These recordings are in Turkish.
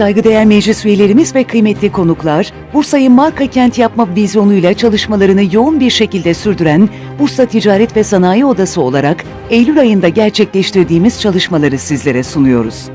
Saygıdeğer meclis üyelerimiz ve kıymetli konuklar, Bursa'yı marka kent yapma vizyonuyla çalışmalarını yoğun bir şekilde sürdüren Bursa Ticaret ve Sanayi Odası olarak Eylül ayında gerçekleştirdiğimiz çalışmaları sizlere sunuyoruz.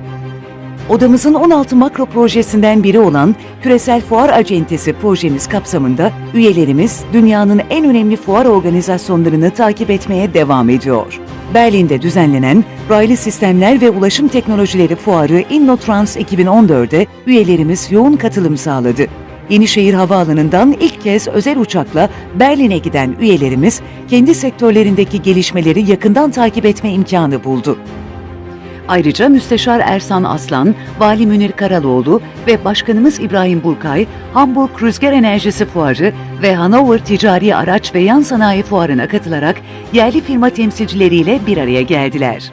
Odamızın 16 makro projesinden biri olan Küresel Fuar Acentesi projemiz kapsamında üyelerimiz dünyanın en önemli fuar organizasyonlarını takip etmeye devam ediyor. Berlin'de düzenlenen Raylı Sistemler ve Ulaşım Teknolojileri Fuarı InnoTrans 2014'de üyelerimiz yoğun katılım sağladı. Yenişehir Havaalanı'ndan ilk kez özel uçakla Berlin'e giden üyelerimiz kendi sektörlerindeki gelişmeleri yakından takip etme imkanı buldu. Ayrıca Müsteşar Ersan Aslan, Vali Münir Karaloğlu ve Başkanımız İbrahim Burkay, Hamburg Rüzgar Enerjisi Fuarı ve Hanover Ticari Araç ve Yan Sanayi Fuarı'na katılarak yerli firma temsilcileriyle bir araya geldiler.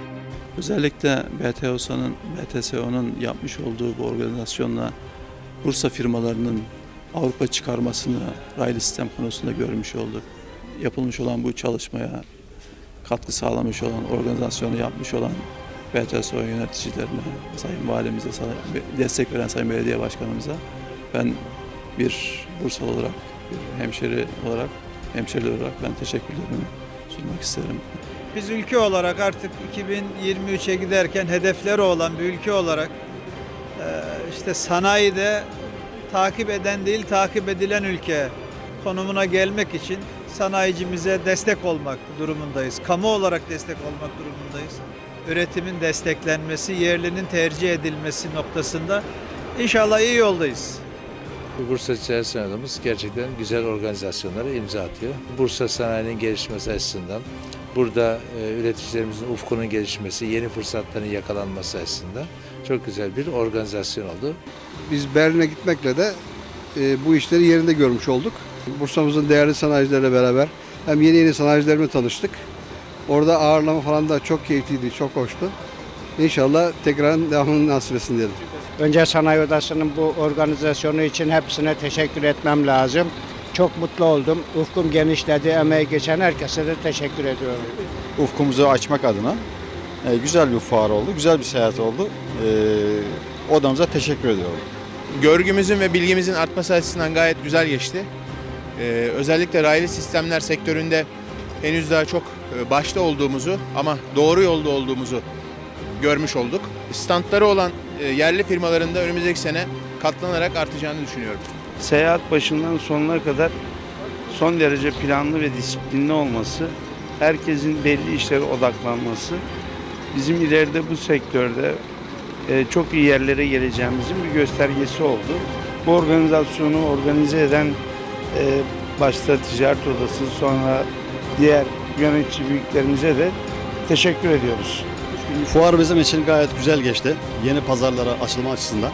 Özellikle BTOSA'nın, BTSO'nun yapmış olduğu bu organizasyonla Bursa firmalarının Avrupa çıkarmasını raylı sistem konusunda görmüş olduk. Yapılmış olan bu çalışmaya katkı sağlamış olan, organizasyonu yapmış olan BTSO yöneticilerine, Sayın Valimize, destek veren Sayın Belediye Başkanımıza ben bir Bursalı olarak, bir hemşeri olarak, hemşeri olarak ben teşekkürlerimi sunmak isterim. Biz ülke olarak artık 2023'e giderken hedefleri olan bir ülke olarak eee, işte sanayide takip eden değil takip edilen ülke konumuna gelmek için sanayicimize destek olmak durumundayız. Kamu olarak destek olmak durumundayız. Üretimin desteklenmesi, yerlinin tercih edilmesi noktasında inşallah iyi yoldayız. Bursa Ticaret Sanayi Odamız gerçekten güzel organizasyonlara imza atıyor. Bursa sanayinin gelişmesi açısından, burada e, üreticilerimizin ufkunun gelişmesi, yeni fırsatların yakalanması açısından çok güzel bir organizasyon oldu. Biz Berlin'e gitmekle de e, bu işleri yerinde görmüş olduk. Bursa'mızın değerli sanayicileriyle beraber hem yeni yeni sanayicilerimle tanıştık. Orada ağırlama falan da çok keyifliydi, çok hoştu. İnşallah tekrar devamını nasip etsin diyelim. Önce Sanayi Odası'nın bu organizasyonu için hepsine teşekkür etmem lazım. Çok mutlu oldum. Ufkum genişledi. Emeği geçen herkese de teşekkür ediyorum. ufkumuzu açmak adına e, güzel bir fuar oldu, güzel bir seyahat oldu. E, odamıza teşekkür ediyorum. görgümüzün ve bilgimizin artması açısından gayet güzel geçti. Ee, özellikle raylı sistemler sektöründe henüz daha çok e, başta olduğumuzu ama doğru yolda olduğumuzu görmüş olduk. Standları olan e, yerli firmaların da önümüzdeki sene katlanarak artacağını düşünüyorum. seyahat başından sonuna kadar son derece planlı ve disiplinli olması, herkesin belli işlere odaklanması bizim ileride bu sektörde e, çok iyi yerlere geleceğimizin bir göstergesi oldu. Bu organizasyonu organize eden başta Ticaret Odası sonra diğer yönetici büyüklerimize de teşekkür ediyoruz. Fuar bizim için gayet güzel geçti. Yeni pazarlara açılma açısından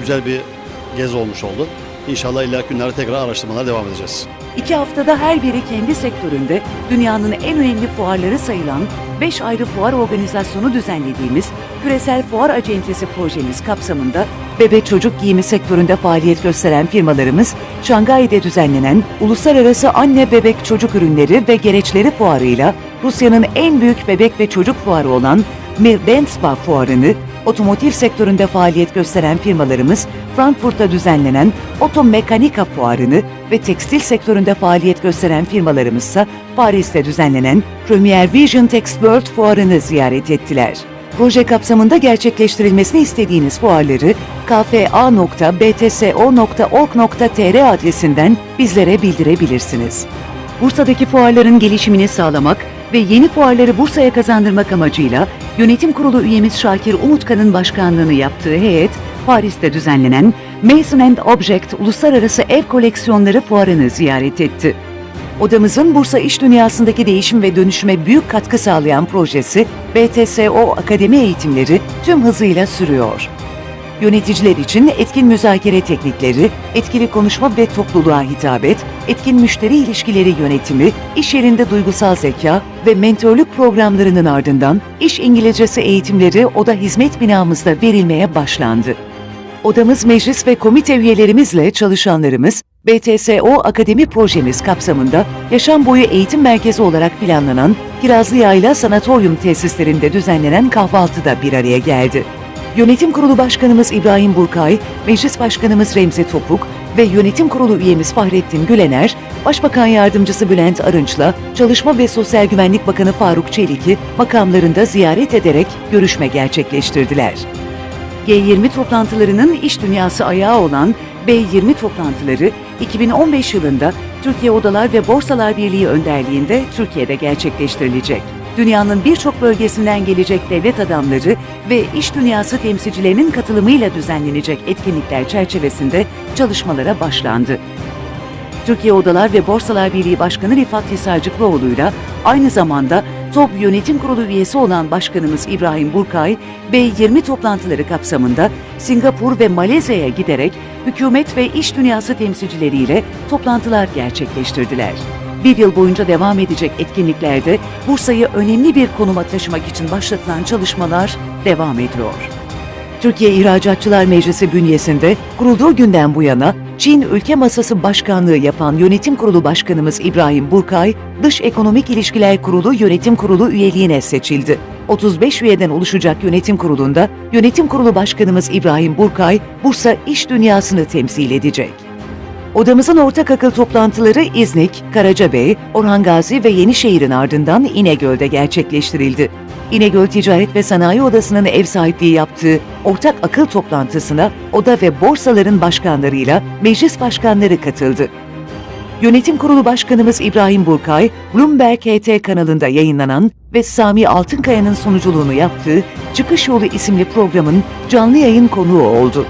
güzel bir gezi olmuş oldu. İnşallah ileriki günlerde tekrar araştırmalara devam edeceğiz. İki haftada her biri kendi sektöründe dünyanın en önemli fuarları sayılan 5 ayrı fuar organizasyonu düzenlediğimiz Küresel Fuar Acentesi projemiz kapsamında bebek çocuk giyimi sektöründe faaliyet gösteren firmalarımız Şangay'da düzenlenen Uluslararası Anne Bebek Çocuk Ürünleri ve Gereçleri Fuarı'yla Rusya'nın en büyük bebek ve çocuk fuarı olan Mirbenspa Fuarı'nı Otomotiv sektöründe faaliyet gösteren firmalarımız Frankfurt'ta düzenlenen Otomekanika Fuarı'nı ve tekstil sektöründe faaliyet gösteren firmalarımızsa Paris'te düzenlenen Premier Vision Tex World Fuarı'nı ziyaret ettiler. Proje kapsamında gerçekleştirilmesini istediğiniz fuarları kfa.btso.org.tr adresinden bizlere bildirebilirsiniz. Bursa'daki fuarların gelişimini sağlamak ve yeni fuarları Bursa'ya kazandırmak amacıyla Yönetim Kurulu üyemiz Şakir Umutkan'ın başkanlığını yaptığı heyet, Paris'te düzenlenen Mason and Object Uluslararası Ev Koleksiyonları Fuarı'nı ziyaret etti. Odamızın Bursa iş dünyasındaki değişim ve dönüşüme büyük katkı sağlayan projesi BTSO Akademi eğitimleri tüm hızıyla sürüyor. Yöneticiler için etkin müzakere teknikleri, etkili konuşma ve topluluğa hitabet, etkin müşteri ilişkileri yönetimi, iş yerinde duygusal zeka ve mentörlük programlarının ardından iş İngilizcesi eğitimleri oda hizmet binamızda verilmeye başlandı. Odamız meclis ve komite üyelerimizle çalışanlarımız BTSO Akademi projemiz kapsamında yaşam boyu eğitim merkezi olarak planlanan Kirazlı Yayla Sanatoryum tesislerinde düzenlenen kahvaltıda bir araya geldi. Yönetim Kurulu Başkanımız İbrahim Burkay, Meclis Başkanımız Remzi Topuk ve Yönetim Kurulu üyemiz Fahrettin Gülener, Başbakan Yardımcısı Bülent Arınç'la Çalışma ve Sosyal Güvenlik Bakanı Faruk Çelik'i makamlarında ziyaret ederek görüşme gerçekleştirdiler. G20 toplantılarının iş dünyası ayağı olan B20 toplantıları 2015 yılında Türkiye Odalar ve Borsalar Birliği önderliğinde Türkiye'de gerçekleştirilecek. Dünyanın birçok bölgesinden gelecek devlet adamları ve iş dünyası temsilcilerinin katılımıyla düzenlenecek etkinlikler çerçevesinde çalışmalara başlandı. Türkiye Odalar ve Borsalar Birliği Başkanı Rifat Hisarcıklıoğlu'yla aynı zamanda TOB Yönetim Kurulu üyesi olan Başkanımız İbrahim Burkay, B20 toplantıları kapsamında Singapur ve Malezya'ya giderek hükümet ve iş dünyası temsilcileriyle toplantılar gerçekleştirdiler. Bir yıl boyunca devam edecek etkinliklerde Bursa'yı önemli bir konuma taşımak için başlatılan çalışmalar devam ediyor. Türkiye İhracatçılar Meclisi bünyesinde kurulduğu günden bu yana Çin Ülke Masası Başkanlığı yapan Yönetim Kurulu Başkanımız İbrahim Burkay, Dış Ekonomik İlişkiler Kurulu Yönetim Kurulu üyeliğine seçildi. 35 üyeden oluşacak yönetim kurulunda Yönetim Kurulu Başkanımız İbrahim Burkay, Bursa iş dünyasını temsil edecek. Odamızın ortak akıl toplantıları İznik, Karacabey, Orhan Gazi ve Yenişehir'in ardından İnegöl'de gerçekleştirildi. İnegöl Ticaret ve Sanayi Odası'nın ev sahipliği yaptığı ortak akıl toplantısına oda ve borsaların başkanlarıyla meclis başkanları katıldı. Yönetim Kurulu Başkanımız İbrahim Burkay, Bloomberg HT kanalında yayınlanan ve Sami Altınkaya'nın sunuculuğunu yaptığı Çıkış Yolu isimli programın canlı yayın konuğu oldu.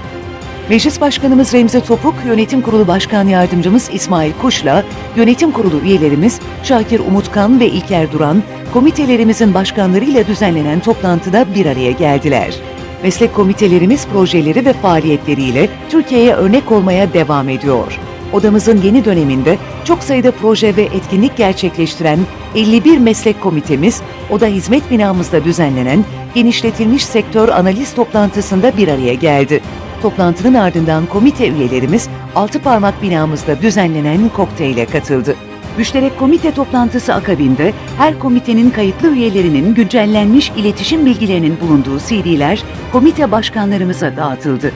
Meclis Başkanımız Remzi Topuk, Yönetim Kurulu Başkan Yardımcımız İsmail Kuş'la Yönetim Kurulu üyelerimiz Şakir Umutkan ve İlker Duran, komitelerimizin başkanlarıyla düzenlenen toplantıda bir araya geldiler. Meslek komitelerimiz projeleri ve faaliyetleriyle Türkiye'ye örnek olmaya devam ediyor. Odamızın yeni döneminde çok sayıda proje ve etkinlik gerçekleştiren 51 meslek komitemiz, Oda Hizmet binamızda düzenlenen genişletilmiş sektör analiz toplantısında bir araya geldi. Toplantının ardından komite üyelerimiz Altı Parmak binamızda düzenlenen kokteyle katıldı. Müşterek komite toplantısı akabinde her komitenin kayıtlı üyelerinin güncellenmiş iletişim bilgilerinin bulunduğu CD'ler komite başkanlarımıza dağıtıldı.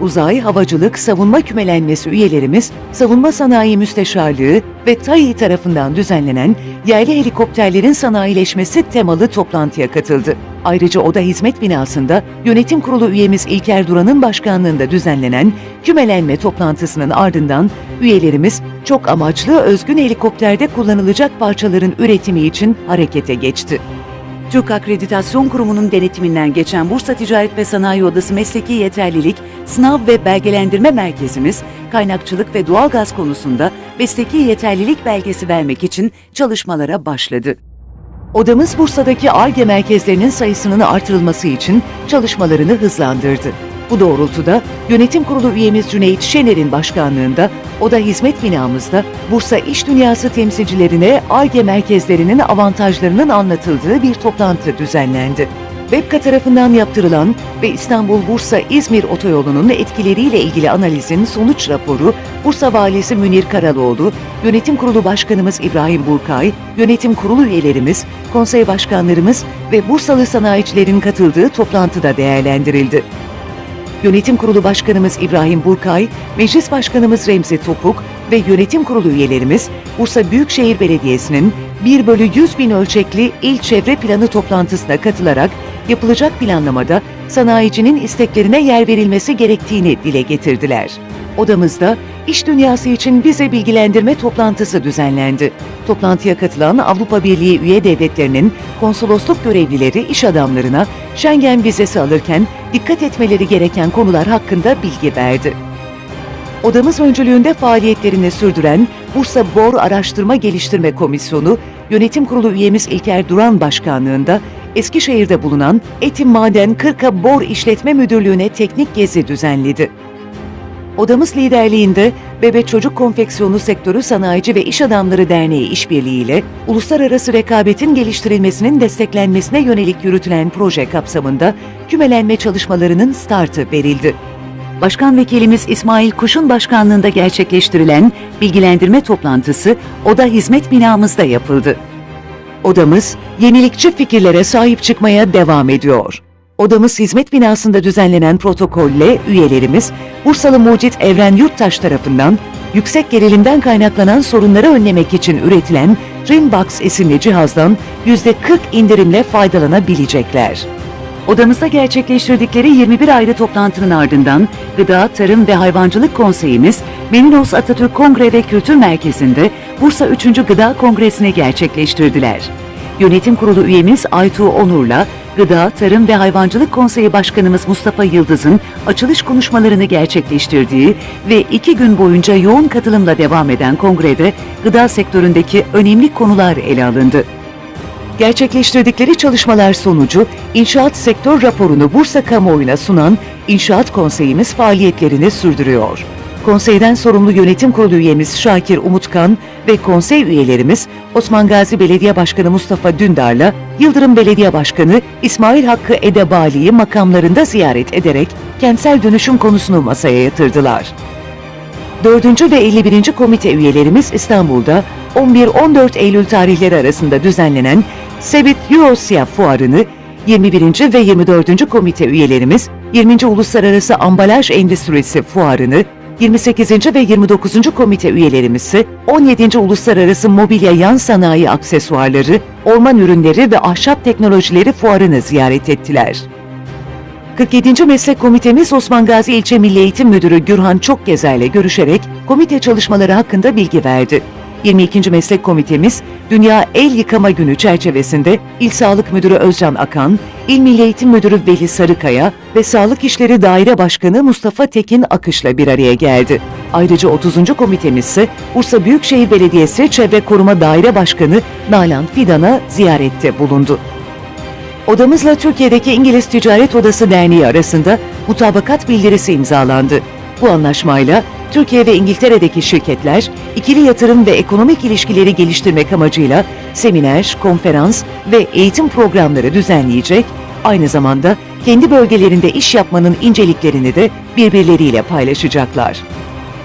Uzay, havacılık, savunma kümelenmesi üyelerimiz, Savunma Sanayi Müsteşarlığı ve TAİ tarafından düzenlenen yerli helikopterlerin sanayileşmesi temalı toplantıya katıldı. Ayrıca Oda Hizmet Binası'nda Yönetim Kurulu üyemiz İlker Duran'ın başkanlığında düzenlenen kümelenme toplantısının ardından üyelerimiz çok amaçlı özgün helikopterde kullanılacak parçaların üretimi için harekete geçti. Türk Akreditasyon Kurumu'nun denetiminden geçen Bursa Ticaret ve Sanayi Odası Mesleki Yeterlilik Sınav ve Belgelendirme Merkezimiz, kaynakçılık ve doğalgaz konusunda mesleki yeterlilik belgesi vermek için çalışmalara başladı. Odamız Bursa'daki ARGE merkezlerinin sayısının artırılması için çalışmalarını hızlandırdı. Bu doğrultuda Yönetim Kurulu üyemiz Cüneyt Şener'in başkanlığında Oda Hizmet binamızda Bursa İş Dünyası temsilcilerine ARGE merkezlerinin avantajlarının anlatıldığı bir toplantı düzenlendi. WEBKA tarafından yaptırılan ve İstanbul-Bursa-İzmir otoyolunun etkileriyle ilgili analizin sonuç raporu Bursa Valisi Münir Karaloğlu, Yönetim Kurulu Başkanımız İbrahim Burkay, Yönetim Kurulu üyelerimiz, konsey başkanlarımız ve Bursalı sanayicilerin katıldığı toplantıda değerlendirildi. Yönetim Kurulu Başkanımız İbrahim Burkay, Meclis Başkanımız Remzi Topuk ve Yönetim Kurulu üyelerimiz Bursa Büyükşehir Belediyesi'nin 1 bölü 100 bin ölçekli il çevre planı toplantısına katılarak yapılacak planlamada sanayicinin isteklerine yer verilmesi gerektiğini dile getirdiler. Odamızda iş dünyası için bize bilgilendirme toplantısı düzenlendi. Toplantıya katılan Avrupa Birliği üye devletlerinin konsolosluk görevlileri iş adamlarına Schengen vizesi alırken dikkat etmeleri gereken konular hakkında bilgi verdi. Odamız öncülüğünde faaliyetlerini sürdüren Bursa Bor Araştırma Geliştirme Komisyonu, Yönetim Kurulu üyemiz İlker Duran Başkanlığında Eskişehir'de bulunan Etim Maden Kırka Bor İşletme Müdürlüğü'ne teknik gezi düzenledi. Odamız liderliğinde Bebe Çocuk Konfeksiyonu Sektörü Sanayici ve İş Adamları Derneği işbirliğiyle uluslararası rekabetin geliştirilmesinin desteklenmesine yönelik yürütülen proje kapsamında kümelenme çalışmalarının startı verildi. Başkan Vekilimiz İsmail Kuş'un başkanlığında gerçekleştirilen bilgilendirme toplantısı Oda Hizmet binamızda yapıldı. Odamız yenilikçi fikirlere sahip çıkmaya devam ediyor. Odamız hizmet binasında düzenlenen protokolle üyelerimiz Bursalı Mucit Evren Yurttaş tarafından yüksek gerilimden kaynaklanan sorunları önlemek için üretilen Dreambox isimli cihazdan %40 indirimle faydalanabilecekler. Odamızda gerçekleştirdikleri 21 ayrı toplantının ardından Gıda, Tarım ve Hayvancılık Konseyimiz Meninos Atatürk Kongre ve Kültür Merkezi'nde Bursa 3. Gıda Kongresi'ni gerçekleştirdiler. Yönetim Kurulu üyemiz Aytuğ Onur'la Gıda, Tarım ve Hayvancılık Konseyi Başkanımız Mustafa Yıldız'ın açılış konuşmalarını gerçekleştirdiği ve iki gün boyunca yoğun katılımla devam eden kongrede gıda sektöründeki önemli konular ele alındı. Gerçekleştirdikleri çalışmalar sonucu inşaat sektör raporunu Bursa kamuoyuna sunan İnşaat Konseyimiz faaliyetlerini sürdürüyor. Konseyden sorumlu yönetim kurulu üyemiz Şakir Umutkan ve konsey üyelerimiz Osman Gazi Belediye Başkanı Mustafa Dündar'la Yıldırım Belediye Başkanı İsmail Hakkı Edebali'yi makamlarında ziyaret ederek kentsel dönüşüm konusunu masaya yatırdılar. 4. ve 51. komite üyelerimiz İstanbul'da 11-14 Eylül tarihleri arasında düzenlenen Sebit Eurosya Fuarı'nı 21. ve 24. komite üyelerimiz 20. Uluslararası Ambalaj Endüstrisi Fuarı'nı 28. ve 29. komite üyelerimiz ise 17. Uluslararası Mobilya Yan Sanayi Aksesuarları, Orman Ürünleri ve Ahşap Teknolojileri Fuarı'nı ziyaret ettiler. 47. Meslek Komitemiz Osman Gazi İlçe Milli Eğitim Müdürü Gürhan Çokgezer ile görüşerek komite çalışmaları hakkında bilgi verdi. 22. Meslek Komitemiz Dünya El Yıkama Günü çerçevesinde İl Sağlık Müdürü Özcan Akan, İl Milli Eğitim Müdürü Veli Sarıkaya ve Sağlık İşleri Daire Başkanı Mustafa Tekin Akış'la bir araya geldi. Ayrıca 30. komitemiz ise Bursa Büyükşehir Belediyesi Çevre Koruma Daire Başkanı Nalan Fidan'a ziyarette bulundu. Odamızla Türkiye'deki İngiliz Ticaret Odası Derneği arasında mutabakat bildirisi imzalandı. Bu anlaşmayla Türkiye ve İngiltere'deki şirketler ikili yatırım ve ekonomik ilişkileri geliştirmek amacıyla seminer, konferans ve eğitim programları düzenleyecek, aynı zamanda kendi bölgelerinde iş yapmanın inceliklerini de birbirleriyle paylaşacaklar.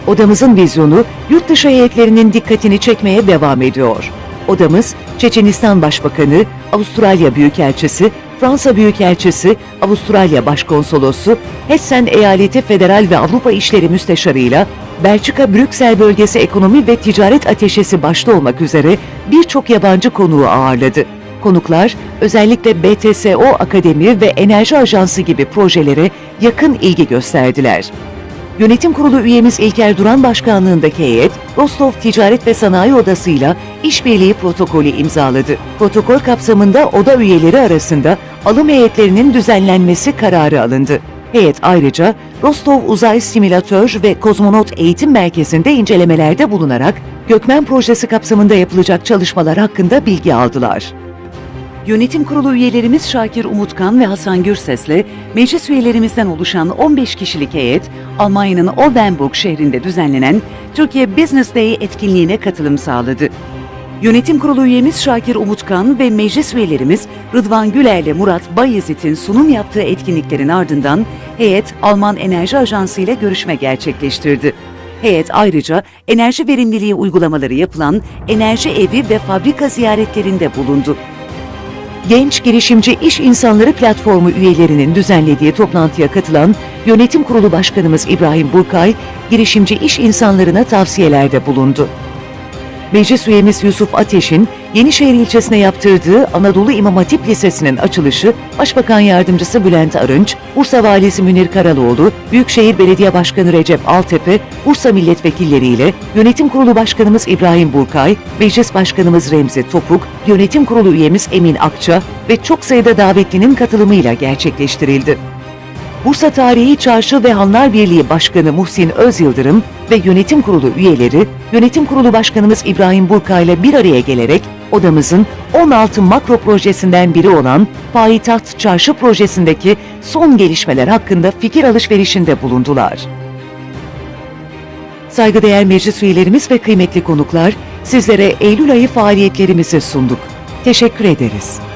Odamızın vizyonu yurt dışı heyetlerinin dikkatini çekmeye devam ediyor. Odamız Çeçenistan Başbakanı, Avustralya Büyükelçisi, Fransa Büyükelçisi, Avustralya Başkonsolosu, Hessen Eyaleti Federal ve Avrupa İşleri Müsteşarı'yla Belçika Brüksel Bölgesi Ekonomi ve Ticaret Ateşesi başta olmak üzere birçok yabancı konuğu ağırladı. Konuklar özellikle BTSO Akademi ve Enerji Ajansı gibi projelere yakın ilgi gösterdiler. Yönetim Kurulu üyemiz İlker Duran Başkanlığındaki heyet, Rostov Ticaret ve Sanayi Odası'yla işbirliği protokolü imzaladı. Protokol kapsamında oda üyeleri arasında alım heyetlerinin düzenlenmesi kararı alındı. Heyet ayrıca Rostov Uzay Simülatör ve Kozmonot Eğitim Merkezi'nde incelemelerde bulunarak Gökmen Projesi kapsamında yapılacak çalışmalar hakkında bilgi aldılar. Yönetim kurulu üyelerimiz Şakir Umutkan ve Hasan Gürses'le meclis üyelerimizden oluşan 15 kişilik heyet, Almanya'nın Oldenburg şehrinde düzenlenen Türkiye Business Day etkinliğine katılım sağladı. Yönetim kurulu üyemiz Şakir Umutkan ve meclis üyelerimiz Rıdvan Güler ile Murat Bayezid'in sunum yaptığı etkinliklerin ardından heyet Alman Enerji Ajansı ile görüşme gerçekleştirdi. Heyet ayrıca enerji verimliliği uygulamaları yapılan enerji evi ve fabrika ziyaretlerinde bulundu. Genç Girişimci İş İnsanları Platformu üyelerinin düzenlediği toplantıya katılan Yönetim Kurulu Başkanımız İbrahim Burkay, girişimci iş insanlarına tavsiyelerde bulundu. Meclis üyemiz Yusuf Ateş'in Yenişehir ilçesine yaptırdığı Anadolu İmam Hatip Lisesi'nin açılışı, Başbakan Yardımcısı Bülent Arınç, Bursa Valisi Münir Karaloğlu, Büyükşehir Belediye Başkanı Recep Altepe, Bursa milletvekilleriyle Yönetim Kurulu Başkanımız İbrahim Burkay, Meclis Başkanımız Remzi Topuk, Yönetim Kurulu üyemiz Emin Akça ve çok sayıda davetlinin katılımıyla gerçekleştirildi. Bursa Tarihi Çarşı ve Hanlar Birliği Başkanı Muhsin Özyıldırım ve Yönetim Kurulu üyeleri, Yönetim Kurulu Başkanımız İbrahim Burka ile bir araya gelerek odamızın 16 makro projesinden biri olan Payitaht Çarşı projesindeki son gelişmeler hakkında fikir alışverişinde bulundular. Saygıdeğer meclis üyelerimiz ve kıymetli konuklar, sizlere Eylül ayı faaliyetlerimizi sunduk. Teşekkür ederiz.